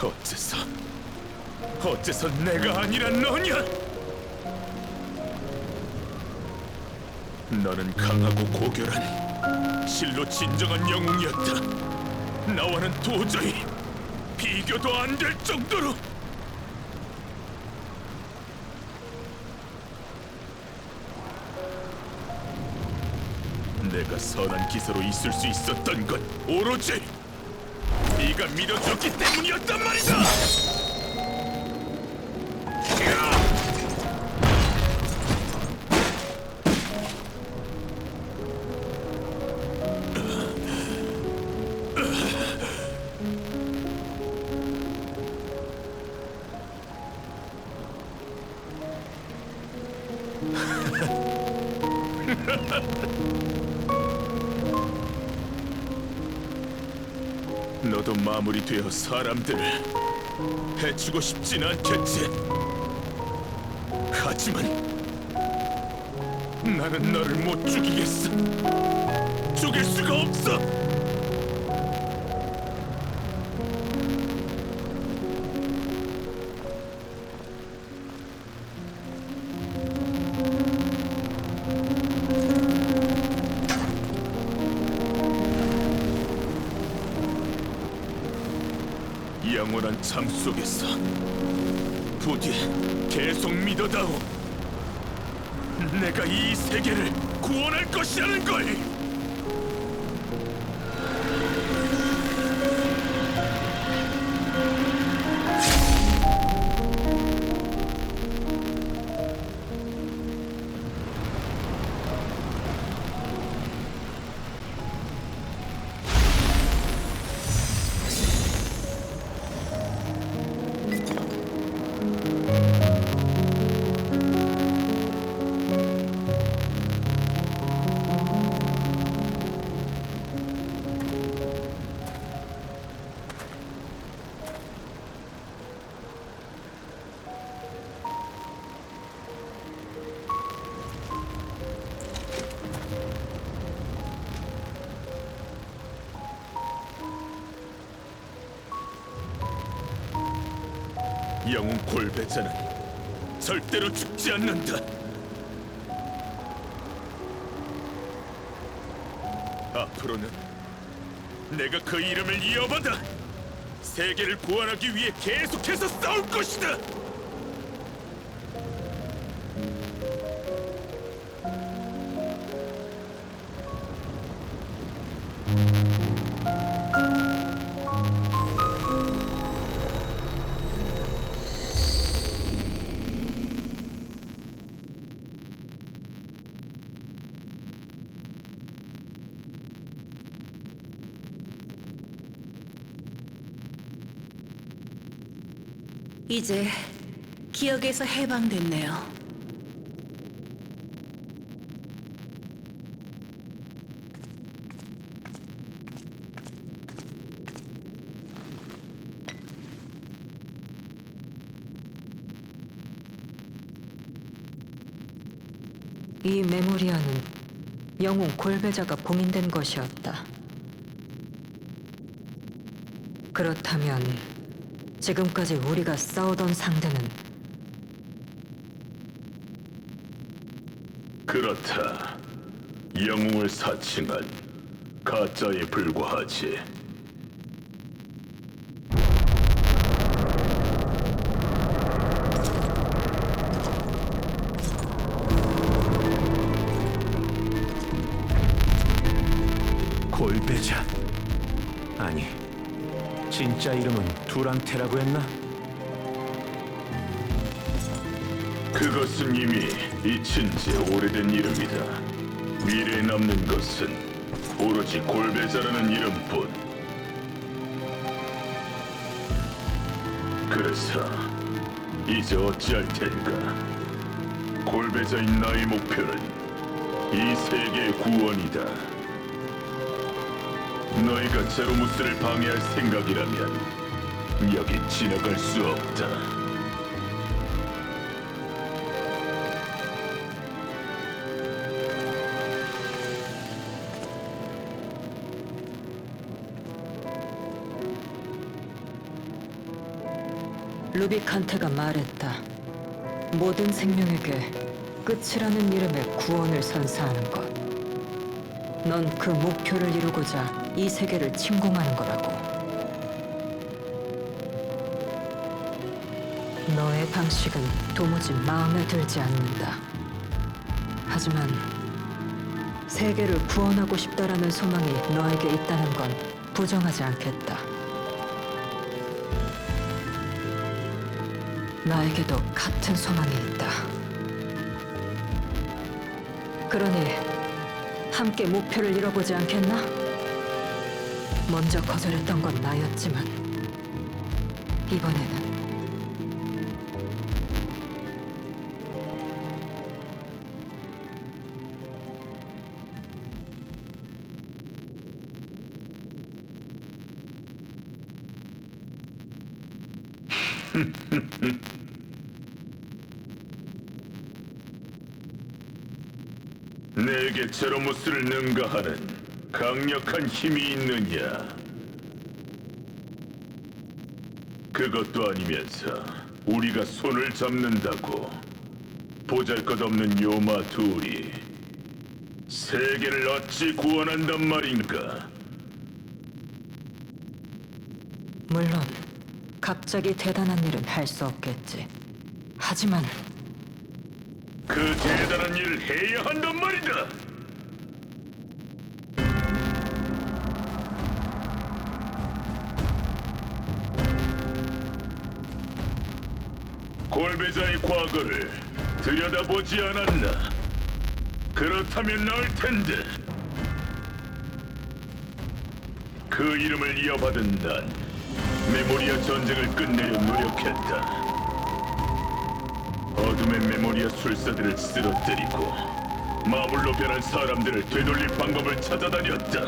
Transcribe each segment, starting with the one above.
어째서 어째서 내가 아니라 너냐? 너는 강하고 고결한 실로 진정한 영웅이었다. 나와는 도저히 비교도 안 될 정도로 내가 선한 기사로 있을 수 있었던 건 오로지 네가 믿어줬기 때문이었단 말이다. 마무리되어 사람들을 해치고 싶진 않겠지. 하지만 나는 너를 못 죽이겠어. 죽일 수가 없어. 영원한 잠 속에서 부디 계속 믿어다오. 내가 이 세계를 구원할 것이라는 걸. 골배자는 절대로 죽지 않는다. 앞으로는 내가 그 이름을 이어받아 세계를 구원하기 위해 계속해서 싸울 것이다. 이제 기억에서 해방됐네요. 이 메모리아는 영웅 골배자가 봉인된 것이었다. 그렇다면 지금까지 우리가 싸우던 상대는 그렇다. 영웅을 사칭한 가짜에 불과하지. 골배자 진짜 이름은 두란테라고 했나? 그것은 이미 잊힌 지 오래된 이름이다. 미래에 남는 것은 오로지 골배자라는 이름뿐. 그래서 이제 어찌할 텐가? 골배자인 나의 목표는 이 세계의 구원이다. 너희가 제로무스를 방해할 생각이라면 여기 지나갈 수 없다. 루비칸테가 말했다. 모든 생명에게 끝이라는 이름의 구원을 선사하는 것. 넌 그 목표를 이루고자 이 세계를 침공하는 거라고. 너의 방식은 도무지 마음에 들지 않는다. 하지만 세계를 구원하고 싶다라는 소망이 너에게 있다는 건 부정하지 않겠다. 나에게도 같은 소망이 있다. 그러니 함께 목표를 이뤄보지 않겠나? 먼저 거절했던 건 나였지만 이번에는 내게 제로무스를 능가하는 강력한 힘이 있느냐? 그것도 아니면서 우리가 손을 잡는다고 보잘것없는 요마 둘이 세계를 어찌 구원한단 말인가? 물론 갑자기 대단한 일은 할 수 없겠지. 하지만 그 대단한 일을 해야 한단 말이다. 골배자의 과거를 들여다보지 않았나? 그렇다면 나을 텐데. 그 이름을 이어받은 난 메모리아 전쟁을 끝내려 노력했다. 어둠의 메모리아 술사들을 쓰러뜨리고 마물로 변한 사람들을 되돌릴 방법을 찾아다녔다.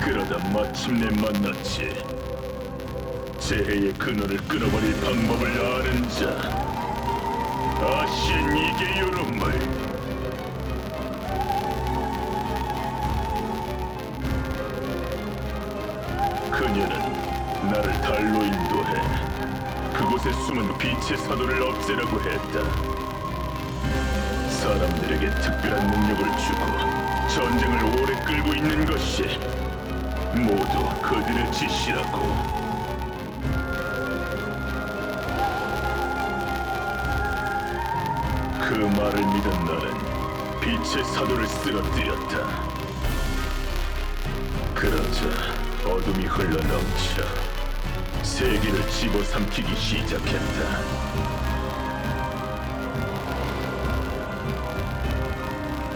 그러다 마침내 만났지. 재해의 근원을 끊어버릴 방법을 아는 자. 아신 이게 요런말. 그녀는 나를 달로 인도해 그곳에 숨은 빛의 사도를 없애라고 했다. 사람들에게 특별한 능력을 주고 전쟁을 오래 끌고 있는 것이 모두 그들의 짓이라고. 그 말을 믿은 나는 빛의 사도를 쓰러뜨렸다. 그러자 어둠이 흘러넘쳐 세계를 집어삼키기 시작했다.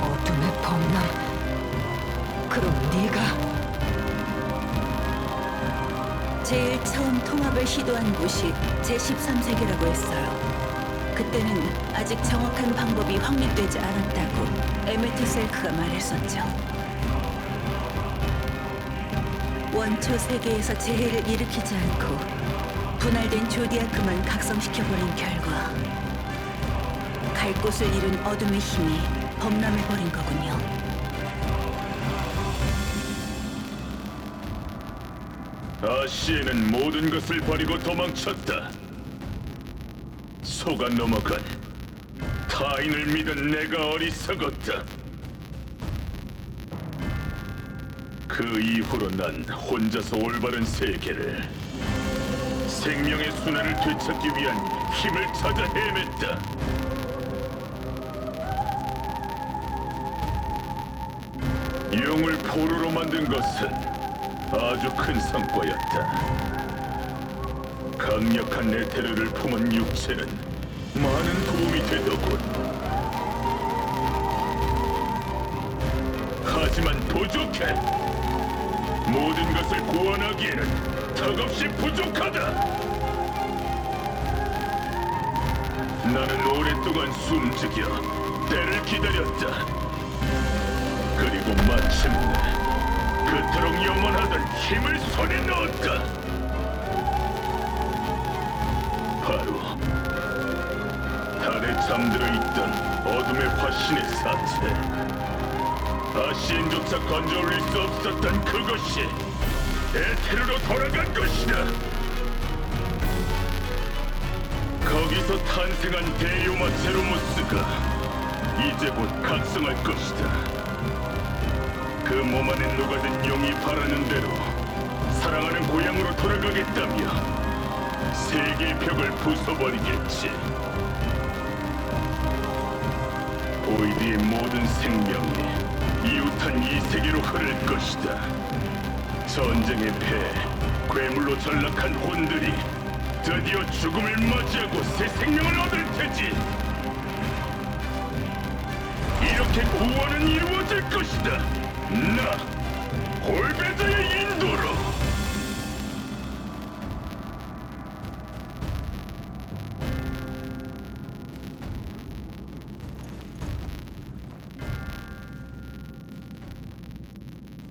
어둠의 범람. 그럼 네가 제일 처음 통합을 시도한 곳이 제13세계라고 했어요. 그때는 아직 정확한 방법이 확립되지 않았다고 에메트 셀크가 말했었죠. 원초 세계에서 재해를 일으키지 않고 분할된 조디아크만 각성시켜버린 결과 갈 곳을 잃은 어둠의 힘이 범람해버린 거군요. 아시에는 모든 것을 버리고 도망쳤다. 속아 넘어간 타인을 믿은 내가 어리석었다. 그 이후로 난 혼자서 올바른 세계를 생명의 순환을 되찾기 위한 힘을 찾아 헤맸다. 용을 포로로 만든 것은 아주 큰 성과였다. 강력한 에테르를 품은 육체는 많은 도움이 되더군. 하지만 부족해. 모든 것을 구원하기에는 턱없이 부족하다. 나는 오랫동안 숨죽여 때를 기다렸다. 그리고 마침내 그토록 영원하던 힘을 손에 넣었다. 바로 잠들어 있던 어둠의 화신의 사체. 아시엔조차 건져 올릴 수 없었던 그것이 에테르로 돌아간 것이다. 거기서 탄생한 데이오마 제로모스가 이제 곧 각성할 것이다. 그 몸 안에 녹아든 용이 바라는 대로 사랑하는 고향으로 돌아가겠다며 세계의 벽을 부숴버리겠지. 보이드의 모든 생명이 이웃한 이 세계로 흐를 것이다. 전쟁의 패, 괴물로 전락한 혼들이 드디어 죽음을 맞이하고 새 생명을 얻을 테지. 이렇게 구원은 이루어질 것이다. 나 골배자의 인도로.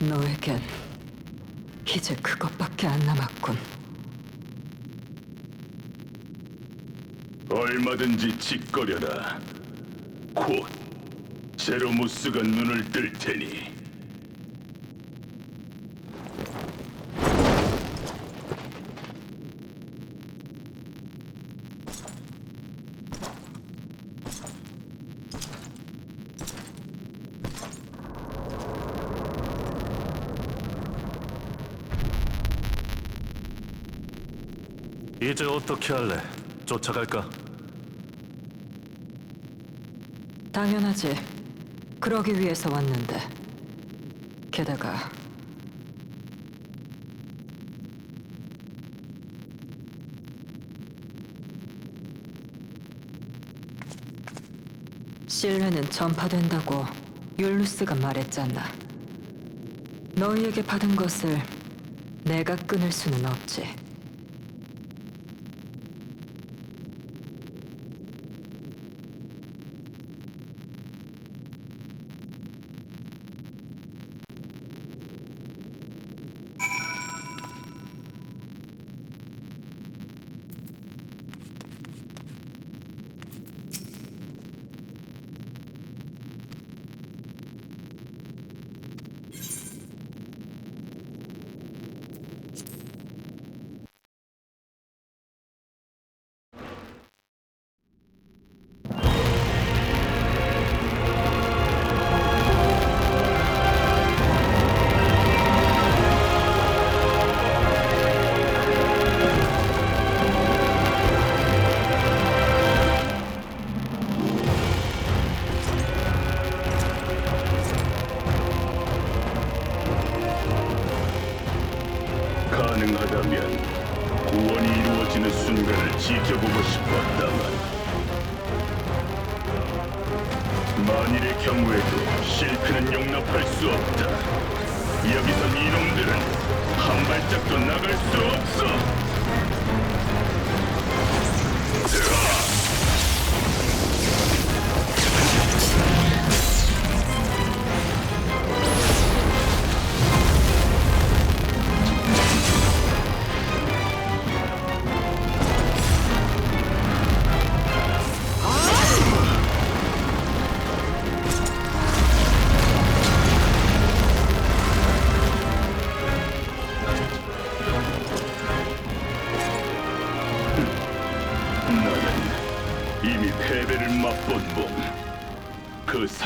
너에겐 이제 그것밖에 안 남았군. 얼마든지 짓거려라. 곧 제로무스가 눈을 뜰 테니. 이제 어떻게 할래? 쫓아갈까? 당연하지. 그러기 위해서 왔는데. 게다가 신뢰는 전파된다고 율루스가 말했잖아. 너희에게 받은 것을 내가 끊을 수는 없지. 가능하다면 구원이 이루어지는 순간을 지켜보고 싶었다만 만일의 경우에도 실패는 용납할 수 없다. 여기선 이놈들은 한 발짝도 나갈 수 없어. 으아!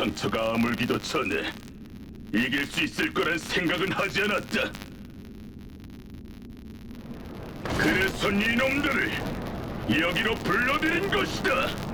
상처가 아물기도 전에 이길 수 있을 거란 생각은 하지 않았다. 그래서 이놈들을 여기로 불러들인 것이다.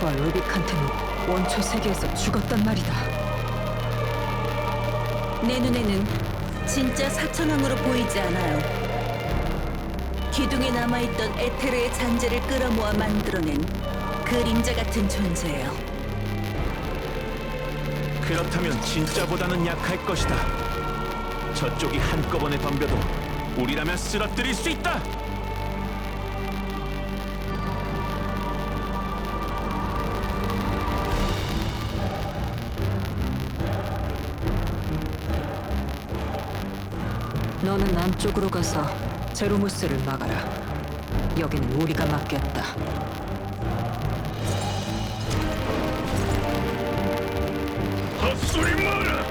카네초와 루비칸테는 원초 세계에서 죽었단 말이다. 내 눈에는 진짜 사천왕으로 보이지 않아요. 기둥에 남아있던 에테르의 잔재를 끌어모아 만들어낸 그림자 같은 존재예요. 그렇다면 진짜보다는 약할 것이다. 저쪽이 한꺼번에 덤벼도 우리라면 쓰러뜨릴 수 있다. 너는 남쪽으로 가서 제로무스를 막아라. 여기는 우리가 막겠다. 헛소리 마라!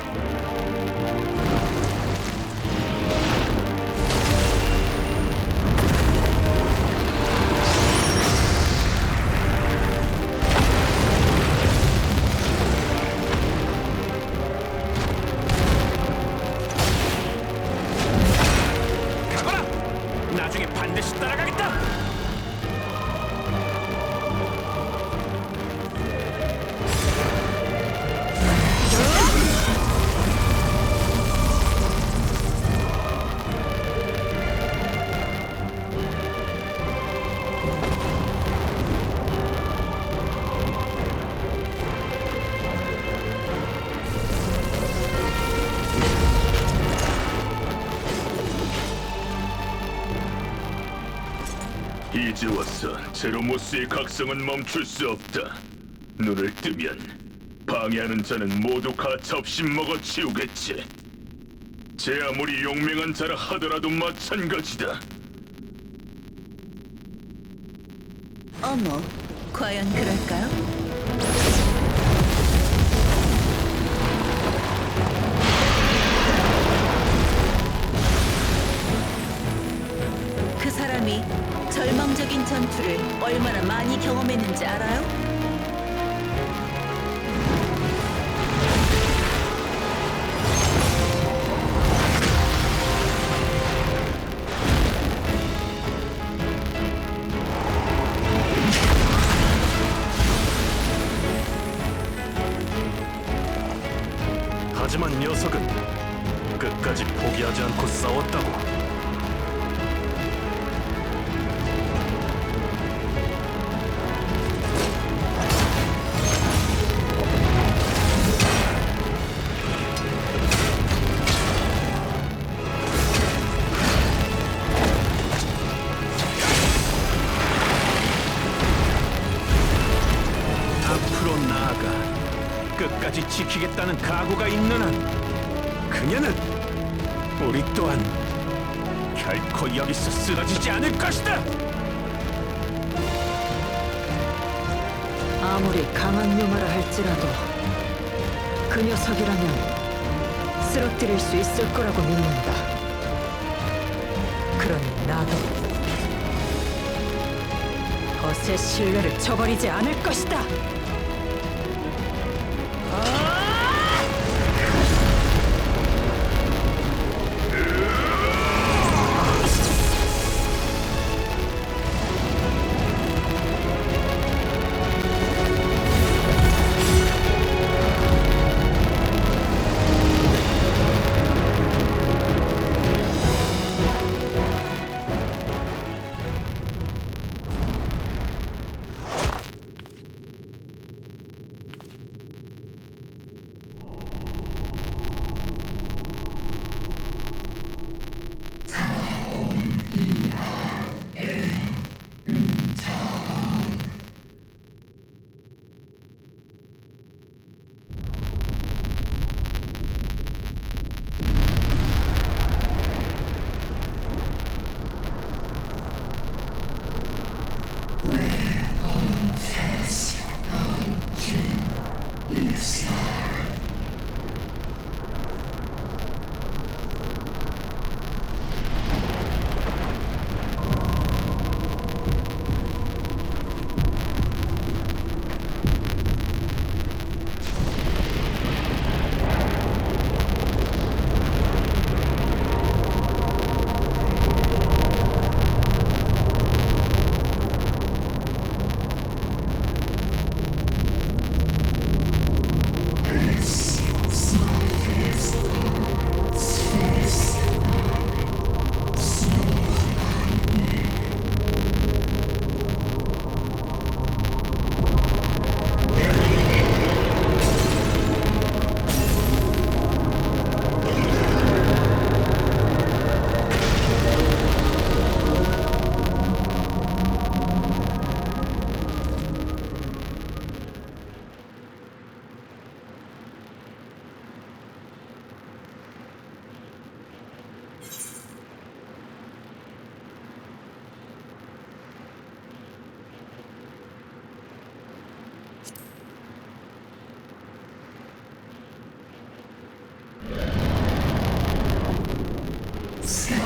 이제 와서 제로모스의 각성은 멈출 수 없다. 눈을 뜨면 방해하는 자는 모두 가차없이 먹어치우겠지. 제 아무리 용맹한 자라 하더라도 마찬가지다. 어머, 과연 그럴까요? 전투를 얼마나 많이 경험했는지 알아요? 끝까지 지키겠다는 각오가 있는 한 그녀는 우리 또한 결코 여기서 쓰러지지 않을 것이다. 아무리 강한 용어라 할지라도 그 녀석이라면 쓰러뜨릴 수 있을 거라고 믿는다. 그러니 나도 거세 신뢰를 저버리지 않을 것이다. 아! Sky.